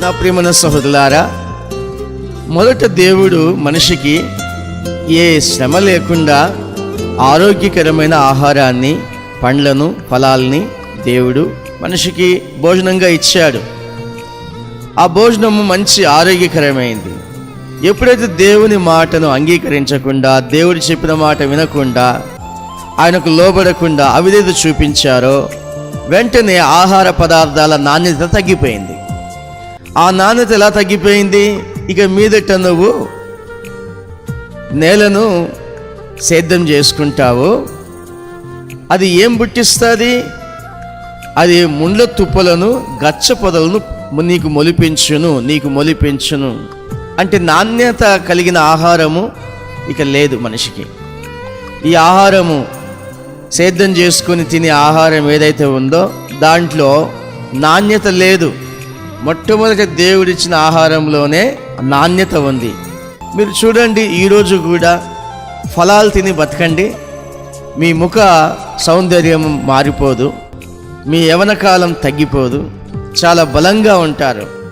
నా ప్రియమైన సహోదరులారా మొదట దేవుడు మనిషికి ఏ శ్రమ లేకుండా ఆరోగ్యకరమైన ఆహారాన్ని పండ్లను ఫలాల్ని దేవుడు మనిషికి భోజనంగా ఇచ్చాడు. ఆ భోజనము మంచి ఆరోగ్యకరమైంది. ఎప్పుడైతే దేవుని మాటను అంగీకరించకుండా దేవుడు చెప్పిన మాట వినకుండా ఆయనకు లోబడకుండా అవిధేత చూపించారో వెంటనే ఆహార పదార్థాల నాణ్యత తగ్గిపోయింది. ఆ నాణ్యత ఎలా తగ్గిపోయింది? ఇక మీదట నువ్వు నేలను సేద్యం చేసుకుంటావు. అది ఏం పుట్టిస్తుంది? అది ముండ్ల తుప్పలను గచ్చ పొదలను నీకు మొలిపించును నీకు మొలిపించును. అంటే నాణ్యత కలిగిన ఆహారము ఇక లేదు మనిషికి. ఈ ఆహారము సేద్యం చేసుకొని తినే ఆహారం ఏదైతే ఉందో దాంట్లో నాణ్యత లేదు. మొట్టమొదటి దేవుడిచ్చిన ఆహారంలోనే నాణ్యత ఉంది. మీరు చూడండి ఈరోజు కూడా ఫలాలు తిని బతకండి. మీ ముఖ సౌందర్యం మారిపోదు. మీ యవనకాలం తగ్గిపోదు. చాలా బలంగా ఉంటారు.